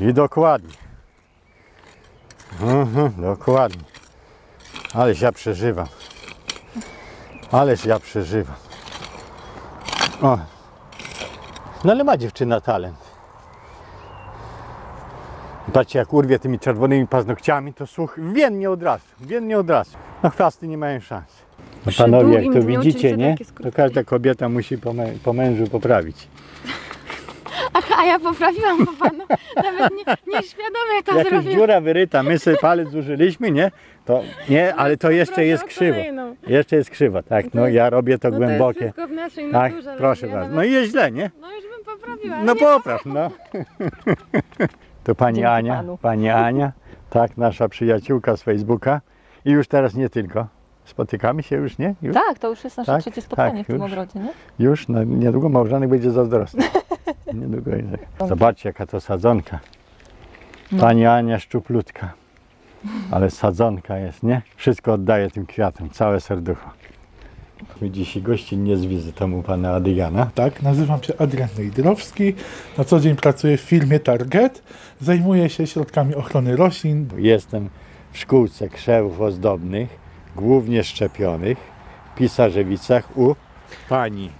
I dokładnie. Mhm, dokładnie. Ależ ja przeżywam. Ależ ja przeżywam. O. No ale ma dziewczyna talent. Patrzcie jak urwie tymi czerwonymi paznokciami, to słuch więdnie od razu, więdnie od razu. No chwasty nie mają szans. No panowie, jak to widzicie, nie? To każda kobieta musi po, mę- po mężu poprawić. Aha, ja poprawiłam po panu. Nawet nie, nieświadomie to Jakaś zrobiłam. dziura wyryta, my sobie palec zużyliśmy, nie? To nie, ale to jeszcze Proszę jest o krzywo. kolejną. Jeszcze jest krzywo, tak. No ja robię to No to jest głębokie. wszystko w naszej Tak, naturze. proszę ja bardzo. nawet- No i jest źle, nie? No już bym poprawiła. No nie popraw, no. To pani Dzięki Ania, panu. pani Ania, tak, nasza przyjaciółka z Facebooka i już teraz nie tylko. Spotykamy się już, nie? Już, Tak, to już jest nasze Tak, trzecie spotkanie tak, w tym już. ogrodzie, nie? już no, niedługo małżonek będzie zazdrosny. Niedługo jest. Zobaczcie, jaka to sadzonka. No. Pani Ania szczuplutka. Ale sadzonka jest, nie? Wszystko oddaje tym kwiatom, całe serducho. My dzisiaj gościnnie z wizytą u pana Adygana. Tak, nazywam się Adrian Nejdrowski. Na co dzień pracuję w firmie Target. Zajmuję się środkami ochrony roślin. Jestem w szkółce krzewów ozdobnych, głównie szczepionych, w Pisarzewicach u pani.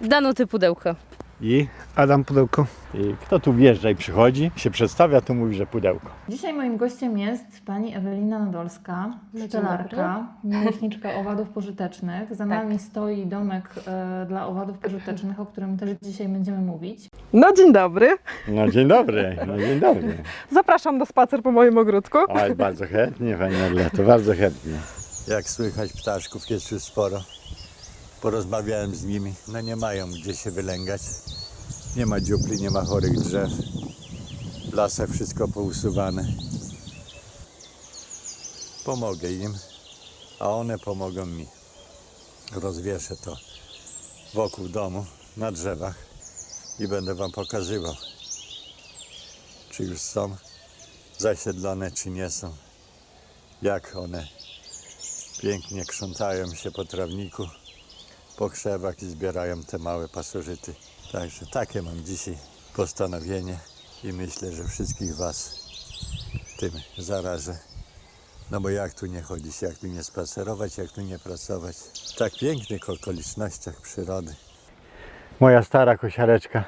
Danuty pudełko. I, Adam Pudełko. I kto tu wjeżdża i przychodzi, się przedstawia, to mówi, że pudełko. Dzisiaj moim gościem jest pani Ewelina Nadolska, pszczelarka, miłośniczka owadów pożytecznych. Za nami stoi domek e, dla owadów pożytecznych, o którym też dzisiaj będziemy mówić. No dzień dobry. No dzień dobry, no dzień dobry. Zapraszam na spacer po moim ogródku. Oj, bardzo chętnie, pani Adleto, bardzo chętnie. Jak słychać, ptaszków jest już sporo. Porozmawiałem z nimi, no nie mają gdzie się wylęgać. Nie ma dziupli, nie ma chorych drzew. W lasach wszystko pousuwane. Pomogę im, a one pomogą mi. Rozwieszę to wokół domu, na drzewach i będę wam pokazywał, czy już są zasiedlone, czy nie są. Jak one pięknie krzątają się po trawniku, po krzewach i zbierają te małe pasożyty. Także takie mam dzisiaj postanowienie i myślę, że wszystkich Was tym zarażę. No bo jak tu nie chodzić, jak tu nie spacerować, jak tu nie pracować. W tak pięknych okolicznościach przyrody. Moja stara kosiareczka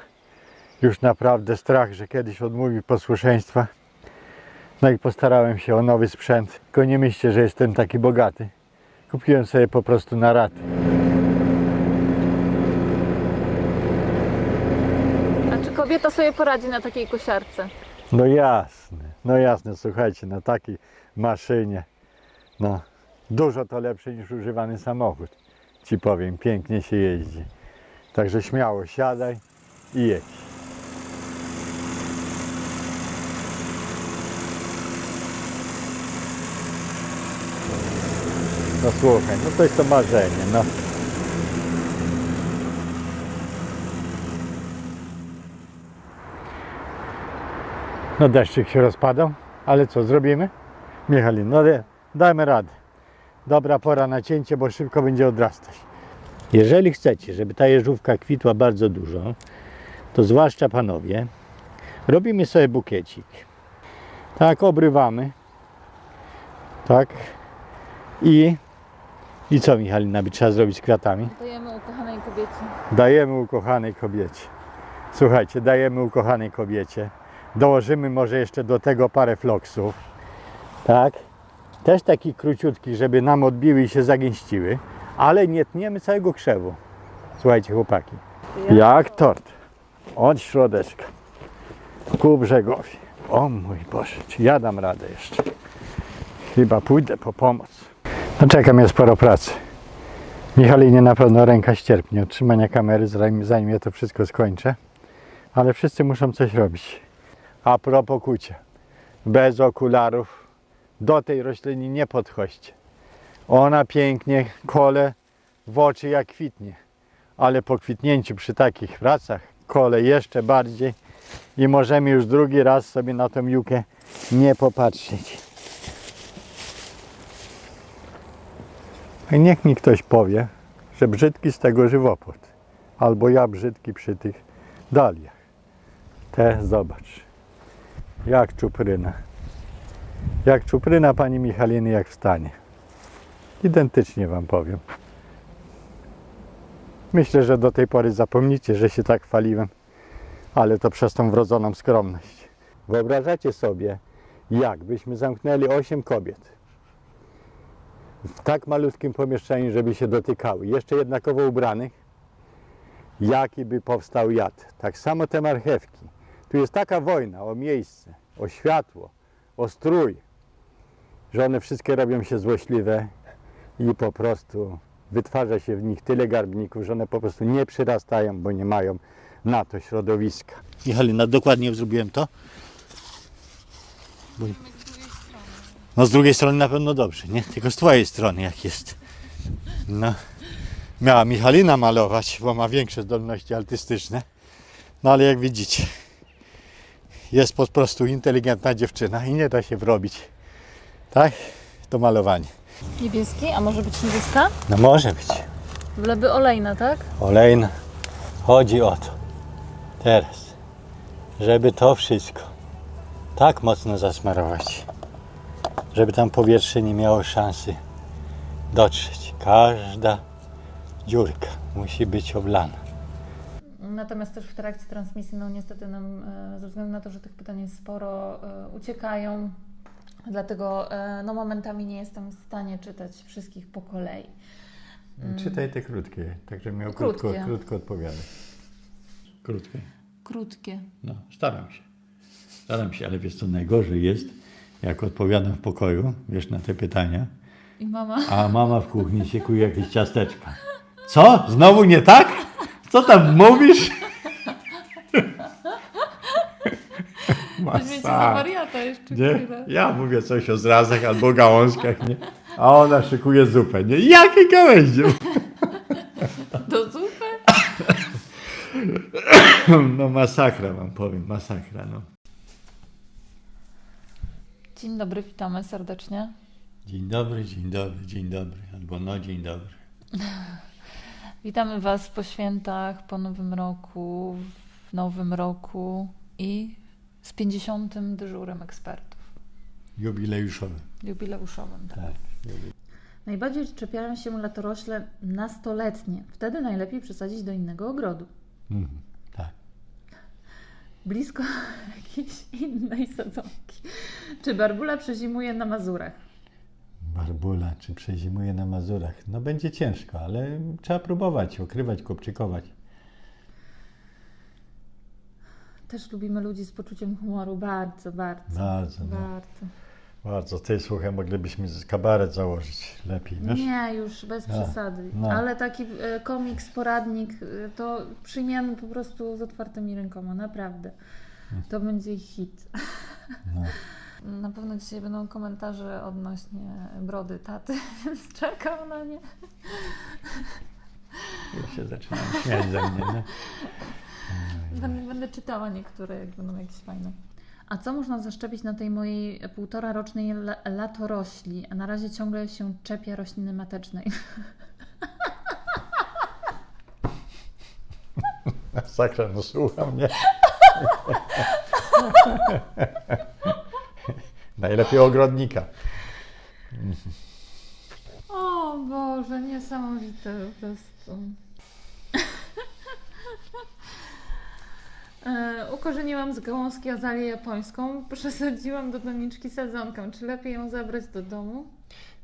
już naprawdę strach, że kiedyś odmówi posłuszeństwa. No i postarałem się o nowy sprzęt. Tylko nie myślcie, że jestem taki bogaty. Kupiłem sobie po prostu na raty. A czy kobieta sobie poradzi na takiej kosiarce? No jasne, no jasne, słuchajcie, na takiej maszynie, no dużo to lepsze niż używany samochód. Ci powiem, pięknie się jeździ. Także śmiało siadaj i jedź. No słuchaj, no to jest to marzenie, no. No deszczyk się rozpadał, ale co zrobimy? Michalin, no da- dajmy radę. Dobra pora na cięcie, bo szybko będzie odrastać. Jeżeli chcecie, żeby ta jeżówka kwitła bardzo dużo, to zwłaszcza panowie, robimy sobie bukiecik. Tak, obrywamy. Tak. I, i co Michalina by trzeba zrobić z kwiatami? Dajemy ukochanej kobiecie. Dajemy ukochanej kobiecie. Słuchajcie, dajemy ukochanej kobiecie. Dołożymy może jeszcze do tego parę floksów. Tak? Też taki króciutki, żeby nam odbiły i się zagęściły. Ale nie tniemy całego krzewu. Słuchajcie chłopaki. Jak tort. Od środeczka. Ku brzegowi. O mój Boże, czy ja dam radę jeszcze? Chyba pójdę po pomoc. No czekam, jest sporo pracy. Michalinie na pewno ręka ścierpnie od trzymania kamery, zanim, zanim ja to wszystko skończę. Ale wszyscy muszą coś robić. A propos kucia. Bez okularów do tej rośliny nie podchodźcie. Ona pięknie kole w oczy jak kwitnie. Ale po kwitnięciu przy takich pracach kole jeszcze bardziej i możemy już drugi raz sobie na tą jukę nie popatrzeć. Niech mi ktoś powie, że brzydki z tego żywopłot. Albo ja brzydki przy tych daliach. Te zobacz. Jak czupryna. Jak czupryna pani Michaliny, jak wstanie. Identycznie wam powiem. Myślę, że do tej pory zapomnicie, że się tak chwaliłem, ale to przez tą wrodzoną skromność. Wyobrażacie sobie, jakbyśmy zamknęli 8 kobiet w tak malutkim pomieszczeniu, żeby się dotykały, jeszcze jednakowo ubranych, jaki by powstał jad. Tak samo te marchewki. Tu jest taka wojna o miejsce, o światło, o strój, że one wszystkie robią się złośliwe i po prostu wytwarza się w nich tyle garbników, że one po prostu nie przyrastają, bo nie mają na to środowiska. Michalina, dokładnie zrobiłem to? Bo... No z drugiej strony na pewno dobrze, nie? Tylko z twojej strony jak jest. No. Miała Michalina malować, bo ma większe zdolności artystyczne. No ale jak widzicie, jest po prostu inteligentna dziewczyna i nie da się wrobić. Tak? To malowanie. Niebieski, a może być niebieska? No może być. Wleby olejna, tak? Olejna. Chodzi o to. Teraz. Żeby to wszystko tak mocno zasmarować, żeby tam powietrze nie miało szansy dotrzeć. Każda dziurka musi być oblana. Natomiast też w trakcie transmisji, no niestety nam, e, ze względu na to, że tych pytań jest sporo, e, uciekają. Dlatego e, no, momentami nie jestem w stanie czytać wszystkich po kolei. Czytaj te krótkie, tak żebym miał Krótkie. krótko, krótko odpowiadać. Krótkie. Krótkie. No, staram się. Staram się, ale wiesz co najgorzej jest, jak odpowiadam w pokoju, wiesz, na te pytania, I mama? a mama w kuchni siekuje jakieś ciasteczka. Co? Znowu nie tak? Co tam mówisz? Weźmiecie za wariata jeszcze Nie? chwilę. Ja mówię coś o zrazach albo gałązkach, nie? A ona szykuje zupę, nie? Jakie gałęzie? Do zupy? No masakra wam powiem, masakra, no. Dzień dobry, witamy serdecznie. Dzień dobry, dzień dobry, dzień dobry, albo no dzień dobry. Witamy Was po świętach, po Nowym Roku, w Nowym Roku i z 50. dyżurem ekspertów, Jubileuszowy. jubileuszowym. Tak. Tak. Najbardziej czepiają się latorośle nastoletnie. Wtedy najlepiej przesadzić do innego ogrodu. Mhm. Blisko jakiejś innej sadzonki. Czy barbula przezimuje na Mazurach? Barbula, czy przezimuje na Mazurach? No będzie ciężko, ale trzeba próbować, okrywać, kopczykować. Też lubimy ludzi z poczuciem humoru. Bardzo, bardzo. Bardzo, no. Bardzo. Ty, słuchaj, moglibyśmy kabaret założyć lepiej, wiesz? Nie, już bez No, przesady. no. Ale taki e, komiks, poradnik, e, to przyjmiemy po prostu z otwartymi rękoma, naprawdę. To będzie hit. No. Na pewno dzisiaj będą komentarze odnośnie brody taty, więc czekam na nie. Już się zaczynam śmiać ze mnie, nie? Będę, będę czytała niektóre, jak będą jakieś fajne. A co można zaszczepić na tej mojej półtora rocznej la- latorośli? A na razie ciągle się czepia rośliny matecznej. Masakra, no słucham, nie? Najlepiej ogrodnika. O Boże, niesamowite po prostu. Ukorzeniłam z gałązki azalię japońską, przesadziłam do doniczki sadzonkę. Czy lepiej ją zabrać do domu?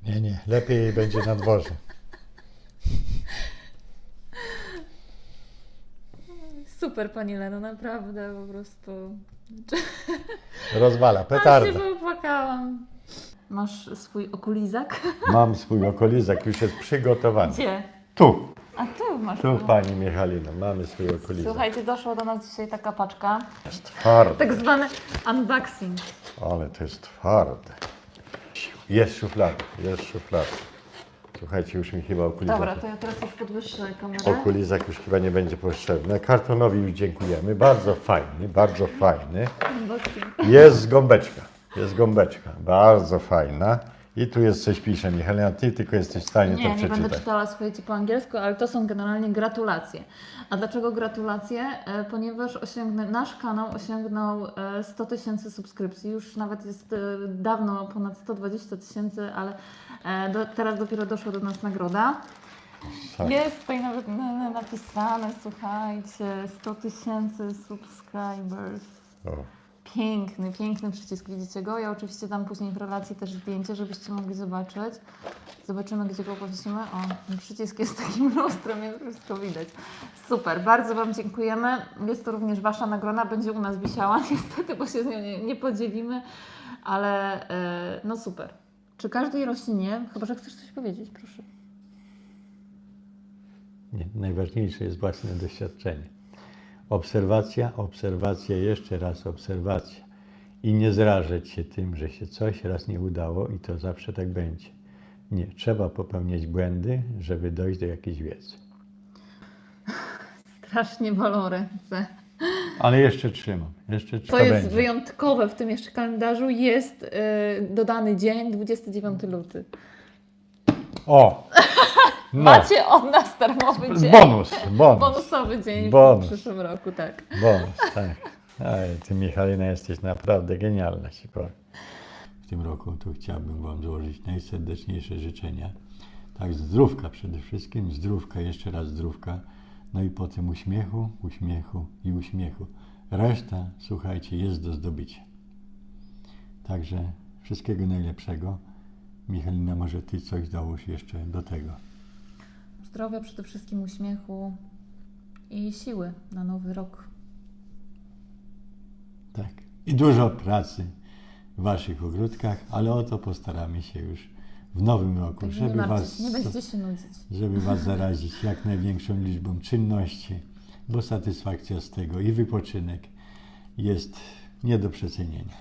Nie, nie, lepiej jej będzie na dworze. Super Pani Leno, naprawdę po prostu. Rozwala, petarda. się popłakałam. Masz swój okulizak? Mam swój okolizak, już jest przygotowany. Gdzie? Tu, tu masz. tu pani Michalina, mamy swój okolizak. Słuchajcie, doszła do nas dzisiaj taka paczka. Jest twarde, Tak zwany unboxing. ale to jest twarde. Jest szuflada, jest szuflada. Słuchajcie, już mi chyba okulizak. Dobra, to ja teraz już podwyższę kamerę. Okulizak już chyba nie będzie potrzebny. Kartonowi już dziękujemy. Bardzo fajny, bardzo fajny. Unboxing. Jest gąbeczka. Jest gąbeczka. Bardzo fajna. I tu jest coś pisze, Michalina, ty tylko jesteś w stanie Nie, to nie będę przeczytać. czytała, słuchajcie, po angielsku, ale to są generalnie gratulacje. A dlaczego gratulacje? E, Ponieważ osiągnę, nasz kanał osiągnął e, 100 tysięcy subskrypcji. Już nawet jest e, dawno ponad 120 tysięcy, ale e, do, teraz dopiero doszła do nas nagroda. Tak. Jest tutaj nawet na- na- napisane, słuchajcie, 100 tysięcy subscribers. O. Piękny, piękny przycisk, widzicie go? Ja oczywiście dam później w relacji też zdjęcie, żebyście mogli zobaczyć. Zobaczymy, gdzie go powiesimy. O, przycisk jest takim lustrem, więc wszystko widać. Super, bardzo Wam dziękujemy. Jest to również Wasza nagroda, będzie u nas wisiała niestety, bo się z nią nie, nie podzielimy, ale e, no super. Czy każdej roślinie, chyba że chcesz coś powiedzieć, proszę. Nie, najważniejsze jest własne doświadczenie. Obserwacja, obserwacja, jeszcze raz obserwacja. I nie zrażać się tym, że się coś raz nie udało i to zawsze tak będzie. Nie, trzeba popełniać błędy, żeby dojść do jakiejś wiedzy. Strasznie bolą ręce. Ale jeszcze trzymam, jeszcze To jest będzie. wyjątkowe w tym jeszcze kalendarzu. Jest e, dodany dzień, 29 luty. O! No, Macie od nas darmowy dzień. bonus, bonus, Bonusowy dzień Bonus. w przyszłym roku, tak. bonus, tak. Ale ty Michalina jesteś naprawdę genialna, się powiem. W tym roku tu chciałbym Wam złożyć najserdeczniejsze życzenia. Tak, zdrówka przede wszystkim, zdrówka, jeszcze raz zdrówka. No i po tym uśmiechu, uśmiechu i uśmiechu. Reszta, słuchajcie, jest do zdobycia. Także wszystkiego najlepszego. Michalina, może Ty coś dołóż jeszcze do tego. Zdrowia przede wszystkim, uśmiechu i siły na nowy rok. Tak. I dużo pracy w Waszych ogródkach, ale o to postaramy się już w nowym roku, nie żeby was, nie będziecie się nudzić. żeby was zarazić jak największą liczbą czynności, bo satysfakcja z tego i wypoczynek jest nie do przecenienia.